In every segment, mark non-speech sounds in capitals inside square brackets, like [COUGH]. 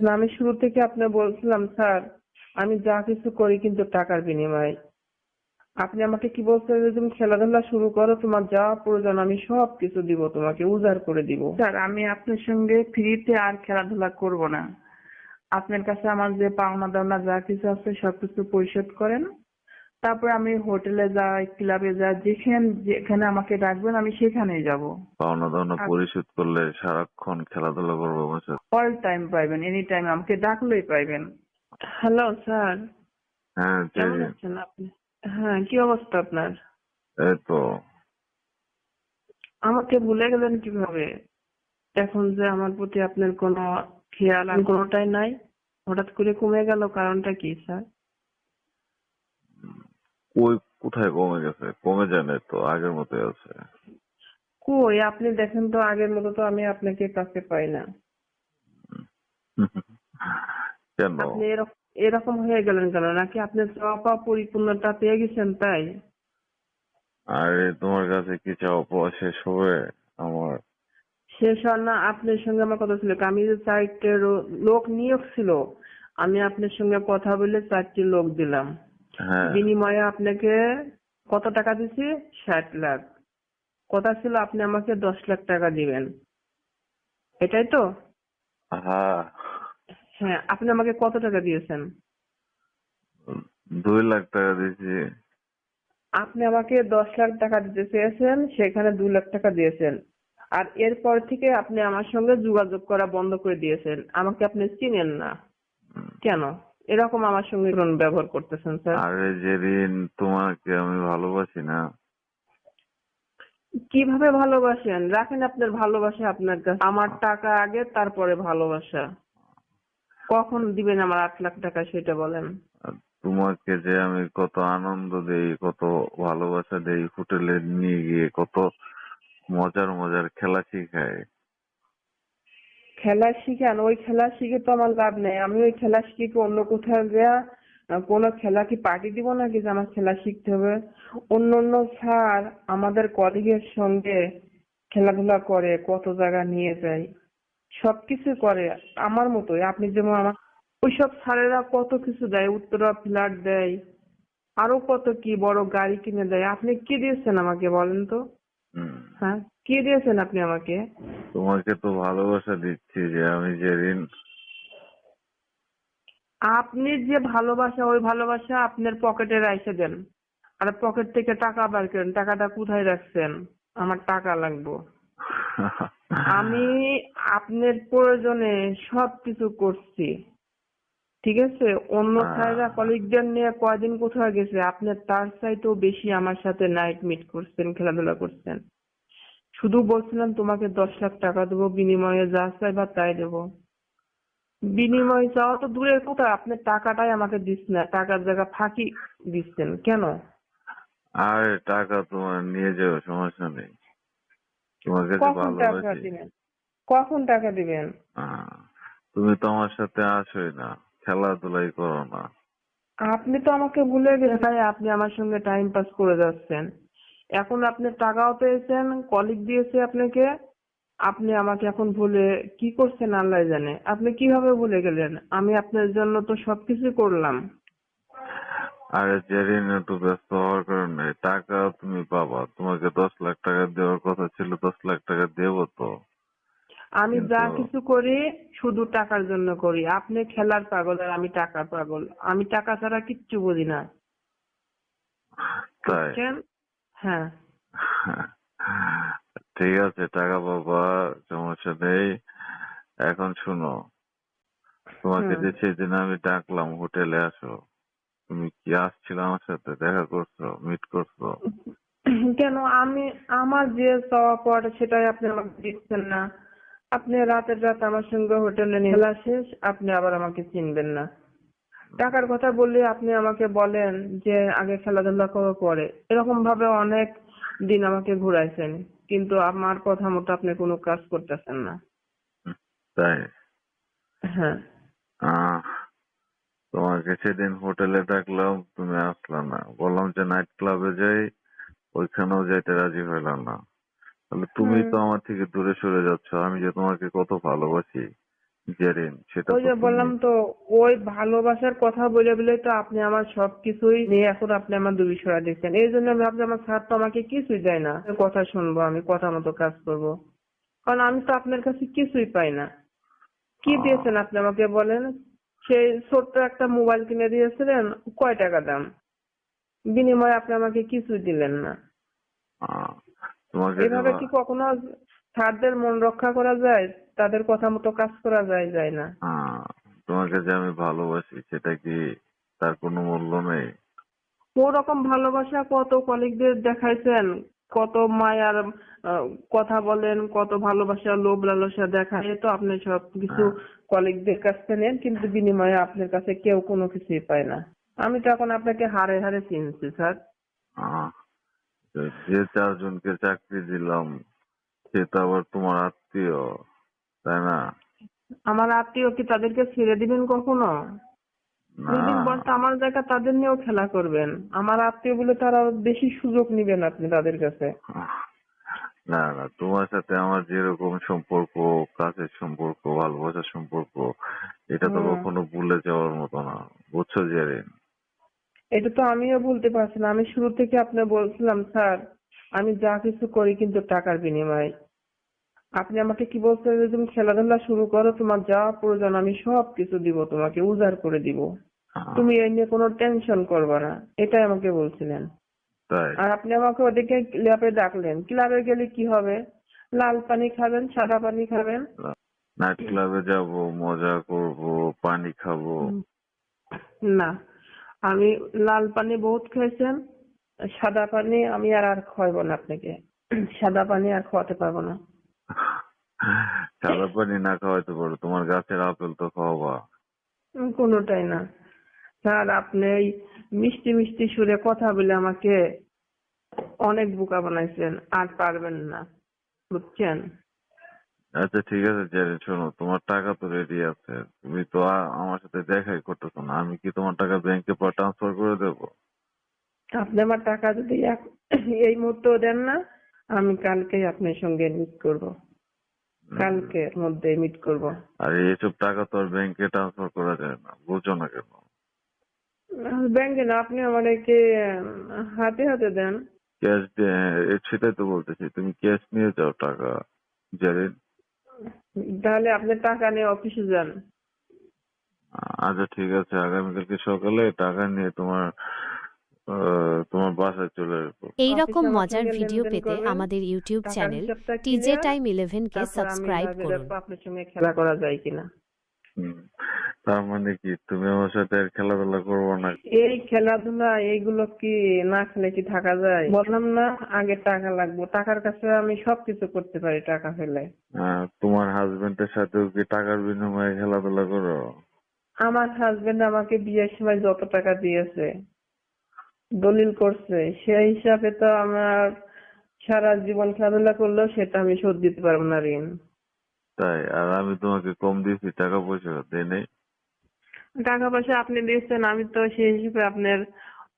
আমি শুরু থেকে আপনার বলছিলাম, স্যার, আমি যা কিছু করি কিন্তু টাকার বিনিময়ে। আপনি আমাকে কি বলছেন যে তুমি খেলাধুলা শুরু করো, তোমার যা প্রয়োজন আমি সব কিছু দিব, তোমাকে উজাড় করে দিব। স্যার, আমি আপনার সঙ্গে ফ্রিতে আর খেলাধুলা করব না। আপনার কাছে আমার যে পাওনা দাওনা যা কিছু আছে সবকিছু পরিশোধ করেন। তারপর আমি হোটেলে যাই ক্লাবে যাই যেখানে যেখানে আমাকে ডাকবেন আমি সেখানেই যাব। পাওনা দাওনা। পরিশোধ করলে সারাক্ষণ খেলাধুলা করব আমার সাথে। অল টাইম পাইবেন এনি টাইম আমাকে ডাকলেই পাইবেন। হ্যালো স্যার হ্যাঁ কেমন আছেন আপনি? হ্যাঁ কি অবস্থা আপনার? এই তো। আমাকে ভুলে গেলেন কীভাবে? এখন যে আমার প্রতি আপনার কোনো খেয়াল আর কোনোটাই নাই হঠাৎ করে কমে গেল কারণটা কি স্যার ওই কোথায় কমে গেছে? কমে যায় না তো আগের মতোই আছে। কই আপনি দেখেন তো আগের মতো তো আমি আপনাকে কাছে পাই না। [LAUGHS] কেন? আপনি এরকম এরকম হয়ে গেলেন কেন? নাকি আপনি চাওয়া পরিপূর্ণতা পেয়ে গেছেন তাই? আরে তোমার কাছে কি চাও পাওয়া শেষ হবে? আমার শেষ হওয়ার না আপনার সঙ্গে আমার কথা ছিল। আমি যে চারটে লোক নিয়োগ ছিল আমি আপনার সঙ্গে কথা বলে চারটি লোক দিলাম। বিনিময়ে আপনাকে কত টাকা দিছি? ষাট লাখ। কথা ছিল আপনি আমাকে দশ লাখ টাকা দিবেন। এটাই তো? হ্যাঁ হ্যাঁ আপনি আমাকে কত টাকা দিয়েছেন? দুই লাখ টাকা দিয়েছি। আপনি আমাকে দশ লাখ টাকা দিতে চেয়েছেন সেখানে দু লাখ টাকা দিয়েছেন। আর এরপর থেকে আপনি আমার সঙ্গে যোগাযোগ করা বন্ধ করে দিয়েছেন। আমাকে আপনি চিনেন না। কেন? এরকম আমার সঙ্গে কেন ব্যবহার করতেছেন স্যার? আরে যে ঋণ তোমাকে আমি ভালোবাসি না। কীভাবে ভালোবাসেন? রাখেন আপনার ভালোবাসা আপনার কাছে। আমার টাকা আগে তারপরে ভালোবাসা। কখন দিবেন আমার আট লাখ টাকা সেটা বলেন। তোমাকে যে আমি কত আনন্দ দেই কত ভালোবাসা দেই হোটেলে নিয়ে গিয়ে কত মজার মজার খেলা শিখাই। খেলা শিখান ওই খেলা শিখে তো আমার লাভ নেই। আমি ওই খেলা শিখে কি অন্য কোথাও আহ, কোনো খেলা কি পার্টি দিব নাকি যে আমার খেলা শিখতে হবে? অন্য অন্য স্যার আমাদের কলিগের সঙ্গে খেলাধুলা করে কত জায়গা নিয়ে যায় সবকিছু করে আমার মতোই। আপনি যেমন আমার ওইসব স্যারেরা কত কিছু দেয় উত্তরা ফ্ল্যাট দেয় আরও কত কি বড় গাড়ি কিনে দেয়। আপনি কি দিয়েছেন আমাকে বলেন তো। হ্যাঁ কি দিয়েছেন আপনি আমাকে? তোমাকে তো ভালোবাসা দিচ্ছি যে আমি যে ঋণ আপনি যে ভালোবাসা ওই ভালোবাসা আপনার পকেটে রাইখে দেন। আর পকেট থেকে টাকা বার করেন টাকাটা কোথায় রাখছেন? আমার টাকা লাগবে। [LAUGHS] আমি আপনার প্রয়োজনে সবকিছু করছি। ঠিক আছে? অন্য। স্যাররা কলিগদের নিয়ে কয়দিন কোথায় গেছে আপনার তার চাইতেও বেশি আমার সাথে নাইট মিট করছেন খেলাধুলা করছেন। শুধু বলছিলাম তোমাকে দশ লাখ টাকা দেবো বিনিময়ে যা চাইবা তাই দেবো। বিনিময় চাওয়া তো দূরের কথা আপনি টাকাটাই আমাকে দিচ্ছেন না টাকার জায়গা ফাঁকি দিচ্ছেন কেন? আরে টাকা তোমার নিয়ে যাও সমস্যা নেই। তোমার কাছে কখন টাকা দিবেন? কখন টাকা দিবেন? তুমি তো আমার সাথে আসোই না খেলাধুলাই করো না। আপনি তো আমাকে ভুলে গেলেন তাই আপনি আমার সঙ্গে টাইম পাস করে যাচ্ছেন। এখন আপনি টাকাও পেয়েছেন কলিগ দিয়েছে আপনাকে। আপনি আমাকে এখন ভুলে কি করছেন আল্লাহ জানে। আপনি কীভাবে ভুলে গেলেন? আমি আপনার জন্য তো সবকিছু করলাম। আরে ঋণ একটু ব্যস্ত হওয়ার কারণে টাকা তুমি পাবা। তোমাকে দশ লাখ টাকা দেওয়ার কথা ছিল দশ লাখ টাকা দেবো তো। আমি যা কিছু করি শুধু টাকার জন্য করি। আপনি খেলার পাগল আর আমি টাকার পাগল। আমি টাকা ছাড়া কিচ্ছু বুঝি না। তাই? হ্যাঁ। ঠিক আছে টাকা পাবা সমস্যা নেই। এখন শুনো তোমাকে যে সেদিন আমি ডাকলাম হোটেলে আসো। তুমি কি আসছিলে আমার সাথে? দেখা করছ মিট করছ? কেন আমি আমার যে চাওয়া পাওয়াটা সেটাই আপনি আমাকে দিচ্ছেন না। আপনি রাতের রাত আমার সঙ্গে হোটেলে নিয়ে শেষ আপনি আবার আমাকে চিনবেন না। টাকার কথা বললে আপনি আমাকে বলেন যে আগে খেলাধুলা করো পরে। এরকম ভাবে অনেক দিন আমাকে ঘুরাইছেন কিন্তু আমার কথা মতো আপনি কোনো কাজ করতেছেন না। তাই? হ্যাঁ। আহ তোমাকে সেদিন হোটেলে ডাকলাম তুমি আসলা না। বললাম যে নাইট ক্লাবে যাই ওইখানেও যাইতে রাজি হইলাম না। তাহলে তুমি তো আমার থেকে দূরে সরে যাচ্ছ আমি যে তোমাকে কত ভালোবাসি। জেরিন সেটা ওই যে বললাম তো ওই ভালোবাসার কথা বলে বলে তো আপনি আমার সবকিছুই নিয়ে এখন আপনি আমার দুবিষয়া দিচ্ছেন এই জন্য ভাবছি আমার স্যার তো আমাকে কিছুই দেয় না। কথা শুনব আমি কথা মতো কাজ করব। কারণ আমি তো আপনার কাছে কিছুই পাই না। কি দিয়েছেন আপনি আমাকে বলেন? সেই ছোট্ট একটা মোবাইল কিনে দিয়েছিলেন কয় টাকা দাম? বিনিময়ে আপনি আমাকে কিছুই দিলেন না। এভাবে কি কখনো স্যারদের মন রক্ষা করা যায়? তাদের কথা মতো কাজ করা যায় যায় না। তোমাকে যে আমি ভালোবাসি সেটা কি তার কোনো মূল্য নেই? ওরকম ভালোবাসা কত কলিগদের দেখাইছেন কত মায়ার কথা বলেন কত ভালোবাসা লোভ লালসা দেখায় তো আপনি সব কিছু কলিগদের কাছ থেকে নেন কিন্তু বিনিময়ে আপনার কাছে কেউ কোনো কিছুই পায় না। আমি তো এখন আপনাকে হারে হারে চিনছি স্যার। যে চারজনকে চাকরি দিলাম সে তো আবার তোমার আত্মীয়। তাই না? আমার আত্মীয় কি তাদেরকে ছেড়ে দিবেন কখনো? দুই দিন পর তো আমার জায়গা তাদের নিয়েও খেলা করবেন। আমার আত্মীয় বলে তারা বেশি সুযোগ নিবেন আপনি তাদের কাছে। না না তোমার সাথে আমার যেরকম সম্পর্ক কাজের সম্পর্ক ভালোবাসার সম্পর্ক এটা তো কখনো ভুলে যাওয়ার মতো না। বুঝছ জেরিন? এটা তো আমিও বলতে পারছি না। আমি শুরু থেকে আপনি বলছিলাম স্যার আমি যা কিছু করি কিন্তু টাকার বিনিময়ে। আপনি আমাকে কি বলছেন যে তুমি খেলাধুলা শুরু করো তোমার যা প্রয়োজন আমি সব কিছু দিব তোমাকে উজাড় করে দিব। তুমি এই নিয়ে কোনো টেনশন করবে না এটাই আমাকে বলছিলেন। আর আপনি আমাকে ওদিকে ক্লাবে ডাকলেন ক্লাবে গেলে কি হবে? লাল পানি খাবেন সাদা পানি খাবেন? নাইট ক্লাবে যাব মজা করব পানি খাব। না আমি লাল পানি বহুত খেয়েছেন সাদা পানি আমি আর আর খাওয়াবো না আপনাকে। সাদা পানি আর খাওয়াতে পারব না। সাদা পানি না খাওয়াইতে পারো তোমার গাছের আপেল তো খাওয়াবা। কোনোটাই না। স্যার আপনি এই মিষ্টি মিষ্টি সুরে কথা বলে আমাকে অনেক বোকা বানাইছেন আর পারবেন না বুঝছেন? আচ্ছা ঠিক আছে জেরিন শোনো তোমার টাকা তো রেডি আছে। তুমি তো আমার সাথে দেখাই করতেছো না আমি কি তোমার টাকা ব্যাংকে পর ট্রান্সফার করে দেবো? আপনি আমার টাকা যদি এই মুহূর্তেও দেন না আমি কালকেই আপনার সঙ্গে মিট করব। কালকের মধ্যে মিট করব। আর এইসব টাকা তো আর ব্যাংকে ট্রান্সফার করা যায় না বুঝছ না কেন? ব্যাংকে না আপনি আমাদেরকে হাতে হাতে দেন। ক্যাশ দিয়ে সেটাই তো বলতেছি তুমি ক্যাশ নিয়ে যাও টাকা জেরিন তাহলে আপনি টাকা নিয়ে অফিসে যান। আচ্ছা ঠিক আছে আগামীকালকে সকালে টাকা নিয়ে তোমার তোমার বাসায় চলে আসব। এই রকম মজার ভিডিও পেতে আমাদের YouTube channel TJ time eleven কে সাবস্ক্রাইব করুন। আপনার সঙ্গে খেলা করা যায় কিনা। তার মানে কি তুমি আমার সাথে আর খেলাধুলা করব না? এই খেলাধুলা এইগুলো কি না খেলে কি থাকা যায়? বললাম না আগে টাকা লাগবে। টাকার কাছে আমি সবকিছু করতে পারি টাকা ফেলে। আহ, তোমার হাজবেন্ডের সাথেও কি টাকার বিনিময়ে খেলাধুলা করো? আমার হাজবেন্ড আমাকে বিয়ের সময় যত টাকা দিয়েছে দলিল করছে। সেই হিসাবে তো আমার সারা জীবন খেলাধুলা করলেও সেটা আমি শোধ দিতে পারব না ঋণ তাই? আর আমি তোমাকে কম দিয়েছি টাকা পয়সা নাই? টাকা পয়সা আপনি দিয়েছেন আমি তো সেই হিসেবে আপনার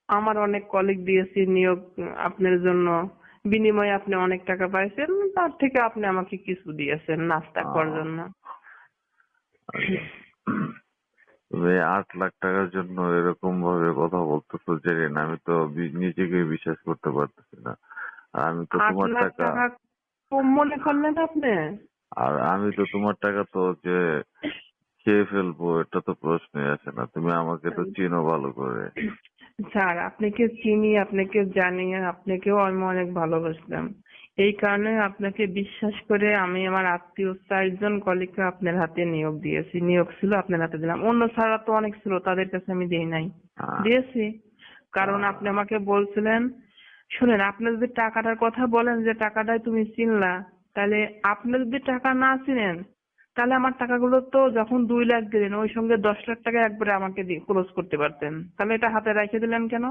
আমার অনেক কলিগ দিয়েছি নিয়োগ আপনার জন্য। বিনিময়ে আপনি অনেক টাকা পাইছেন তার থেকে আপনি আমাকে কিছু দিয়েছেন নাস্তা করার জন্য। আচ্ছা। তুমি আট লাখ টাকার জন্য এরকম ভাবে কথা বলতেছো না আমি তো নিজেকে বিশ্বাস করতে পারতেছি না। আর আমি তো তোমার টাকা টাকা কম মনে করলেন আপনি? আর আমি তো তোমার টাকা তো যে খেয়ে ফেলব এটা তো প্রশ্নই আসে না। তুমি আমাকে তো চিনো ভালো করে। স্যার আপনাকে চিনি আপনাকে জানি আপনাকেও আমি অনেক ভালোবাসতাম। এই কারণে আপনাকে বিশ্বাস করে আমি আমার আত্মীয় চারজন কলিগকে আপনার হাতে নিয়োগ দিয়েছি। নিয়োগ ছিল আপনার হাতে দিলাম। অন্য স্যাররা তো অনেক ছিল তাদের কাছে আমি দিই নাই। দিয়েছি। কারণ আপনি আমাকে বলছিলেন শুনেন আপনি যদি টাকাটার কথা বলেন যে টাকাটাই তুমি চিনলা তাহলে আপনি যদি টাকা না চিনেন তাহলে আমার টাকাগুলো তো যখন দুই লাখ দিলেন ওই সঙ্গে দশ লাখ টাকা একবারে আমাকে ক্লোজ করতে পারতেন। তাহলে এটা হাতে রেখে দিলেন কেন?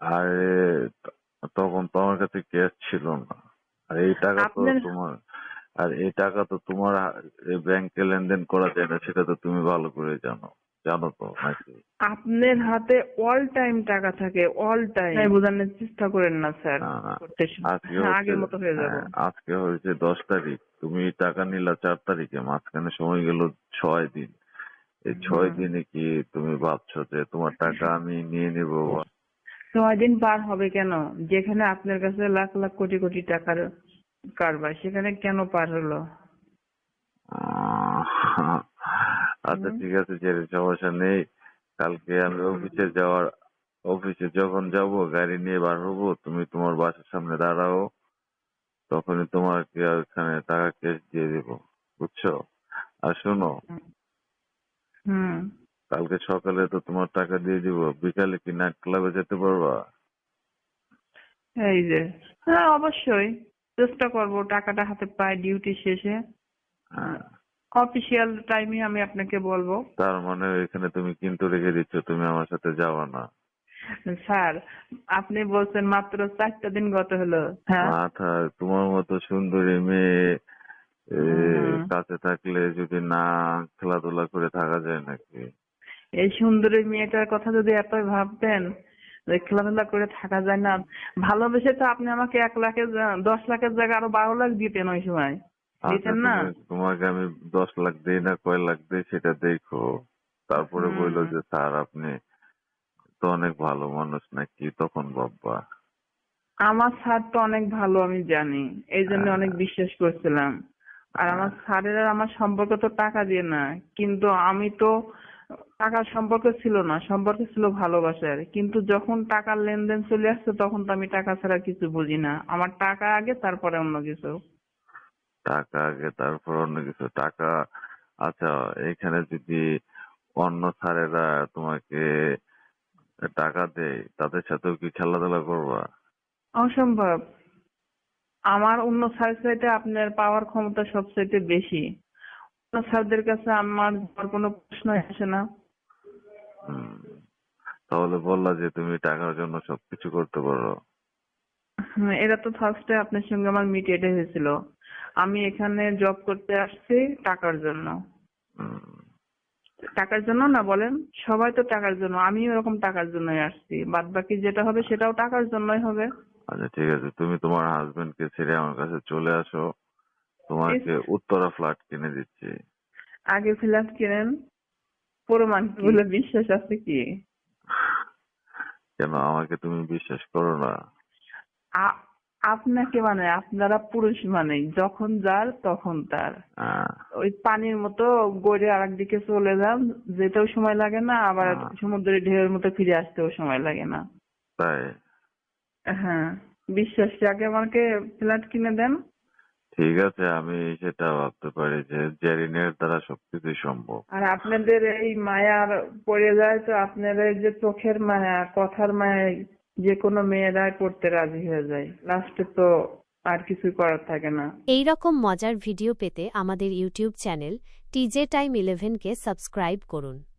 আরে তখন তো আমার কাছে ক্যাশ ছিল না। আর এই টাকা তো তোমার আর এই টাকা তো তোমার ব্যাংকে লেনদেন করা যায় না সেটা তো তুমি ভালো করে জানো। জানো তো নাকি? আপনার হাতে অল টাইম টাকা থাকে অল টাইম বোঝানোর চেষ্টা করেন না স্যার। হ্যাঁ, হচ্ছে- আগের মতো হয়ে যাব। হ্যাঁ, আজকে হয়েছে দশ তারিখ। তুমি টাকা নিলা চার তারিখে মাঝখানে সময় গেল ছয় দিন। এই ছয়। দিনে কি তুমি ভাবছ যে তোমার টাকা আমি নিয়ে নেব? ছয় দিন পার হবে কেন? যেখানে আপনার কাছে লাখ লাখ কোটি কোটি টাকার কারবার সেখানে কেন পার হলো? আচ্ছা ঠিক আছে যে সমস্যা নেই। কালকে আমি অফিসে যাওয়ার অফিসে যখন যাব গাড়ি নিয়ে বার হব তুমি তোমার বাসার সামনে দাঁড়াও। তখনই তোমাকে ওখানে টাকা ক্যাশ দিয়ে দেবো বুঝছ? আর শোনো। কালকে সকালে তো তোমার টাকা দিয়ে দিব বিকালে কি নাইট ক্লাবে যেতে পারবা? এই যে হ্যাঁ অবশ্যই। চেষ্টা করব টাকাটা হাতে পাই ডিউটি শেষে। হ্যাঁ। অফিসিয়াল টাইমে আমি আপনাকে বলব। তার মানে এখানে তুমি কিন্তু রেখে দিচ্ছ তুমি আমার সাথে যাওয়া না। স্যার আপনি বলছেন মাত্র চারটা দিন গত হলো। হ্যাঁ। মাথা তোমার মতো সুন্দরী মেয়ে কাছে থাকলে যদি না খেলাধুলা করে থাকা যায় নাকি? এই সুন্দরী মেয়েটার কথা যদি এত ভাবতেন যে খেলাধুলা করে থাকা যায় না। ভালোবেসে তো আপনি আমাকে এক লাখের দশ লাখের জায়গায় আরও বারো লাখ দিতেন ওই সময়। না। তোমাকে আমি দশ লাখ দেই না কয় লাখ দেই সেটা দেখো। তারপরে। বলল যে স্যার আপনি তো অনেক ভালো মানুষ নাকি? তখন বাব্বা আমার স্যার তো অনেক ভালো আমি জানি। এই জন্য হ্যাঁ। অনেক বিশ্বাস করছিলাম। আর আমার স্যারের আর আমার সম্পর্ক তো টাকা দিয়ে না। কিন্তু আমি তো টাকার সম্পর্ক ছিল না সম্পর্ক ছিল ভালোবাসার। কিন্তু যখন টাকার লেনদেন চলে আসছে তখন তো আমি টাকা ছাড়া কিছু বুঝি না। আমার টাকা আগে তারপরে অন্য কিছু। টাকা আগে তারপর অন্য কিছু। টাকা আচ্ছা এখানে যদি অন্য স্যারেরা তোমাকে টাকা দেয় তাদের সাথেও কি খেলাধুলা করবা? অসম্ভব। আমার অন্য স্যার চাইতে আপনার পাওয়ার ক্ষমতা সবচাইতে বেশি। অন্য স্যারদের কাছে আমার কোনো প্রশ্ন আসে না। তাহলে বললা যে তুমি টাকার জন্য সবকিছু করতে পারো। এটা তো ফার্স্টে আপনার সঙ্গে আমার মিট এটা হয়েছিল। আমি এখানে জব করতে আসছি টাকার জন্য। টাকার জন্য না বলেন? সবাই তো টাকার জন্য। আমিও এরকম টাকার জন্যই আসছি। বাদ বাকি যেটা হবে সেটাও টাকার জন্যই হবে। আচ্ছা ঠিক আছে। তুমি তোমার হাজবেন্ড কে ছেড়ে আমার কাছে চলে আসো। তোমাকে উত্তরা ফ্ল্যাট কিনে দিচ্ছি। আগে ফ্ল্যাট কিনেন। প্রমাণ কি? বলে বিশ্বাস আছে কি? কেন? আমাকে তুমি বিশ্বাস করো না। আপনাকে মানে আপনারা পুরুষ মানে যখন যার তখন তার। ওই পানির মতো গড়ে আর একদিকে চলে যান যেতেও সময় লাগে না আবার। সমুদ্রের ঢেউয়ের মতো ফিরে আসতেও সময় লাগে না। তাই? হ্যাঁ বিশ্বাস আগে আমাকে ফ্ল্যাট কিনে দেন। ঠিক আছে আমি সেটা ভাবতে পারি যে জেরিনের দ্বারা সবকিছু সম্ভব। আর আপনাদের এই মায়ার পড়ে যায় তো আপনাদের যে চোখের মায়া কথার মায়ায় যে কোনো মেয়েরা করতে রাজি হয়ে যায়। লাস্টে তো আর কিছু করার থাকে না। এই রকম মজার ভিডিও পেতে আমাদের ইউটিউব চ্যানেল টিজে টাইম ইলেভেনকে সাবস্ক্রাইব করুন।